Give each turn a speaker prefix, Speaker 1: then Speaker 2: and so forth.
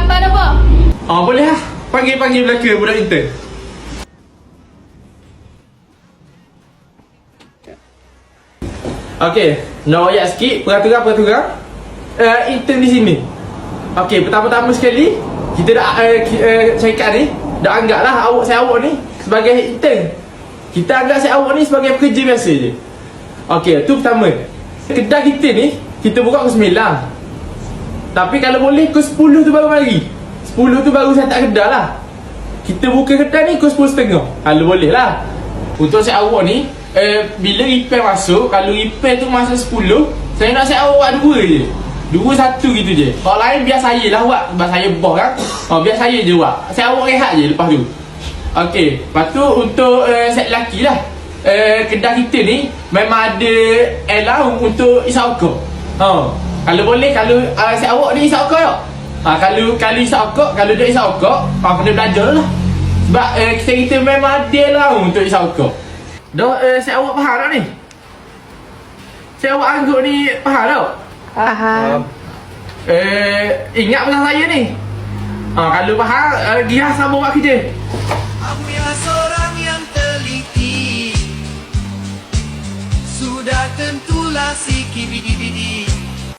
Speaker 1: gambar apa?
Speaker 2: Ah boleh lah. Panggil-panggil belaka budak intern. Okey, nak ayat sikit peraturan-peraturan uh, intern di sini. Okey, pertama-tama sekali kita dah uh, ki- uh, syarikat ni dah anggaplah awak saya awak ni sebagai intern. Kita anggap saya awak ni sebagai pekerja biasa je. Okey, tu pertama. Kedai kita ni kita buka pukul 9. Tapi kalau boleh pukul 10 tu baru mari. 10 tu baru saya tak kedai lah. Kita buka kedai ni pukul 10.30 Kalau boleh lah. Untuk set awak ni eh, Bila repair masuk Kalau repair tu masa 10 Saya nak set awak dua je. Dua satu gitu je. Kalau lain biar saya lah buat Sebab saya bos kan. Oh, Biar saya je buat Saya awak rehat je lepas tu. Okey Lepas tu untuk uh, set lelaki lah. Uh, Kedai kita ni Memang ada allowance untuk isauka Ha. Kalau boleh kalau uh, set awak ni isauka tak? Ha, kalau kalau isauka, kalau dia isauka, ha, kena belajar lah. Sebab uh, kita kita memang ada lah untuk isauka. Dah uh, set awak faham tak ni? Set awak angguk ni faham tak?
Speaker 1: Faham.
Speaker 2: Eh, ingat pasal saya ni. Ha, kalau faham, uh, dia sama buat kerja.
Speaker 3: Ambillah seorang yang teliti Sudah tentulah si kibidi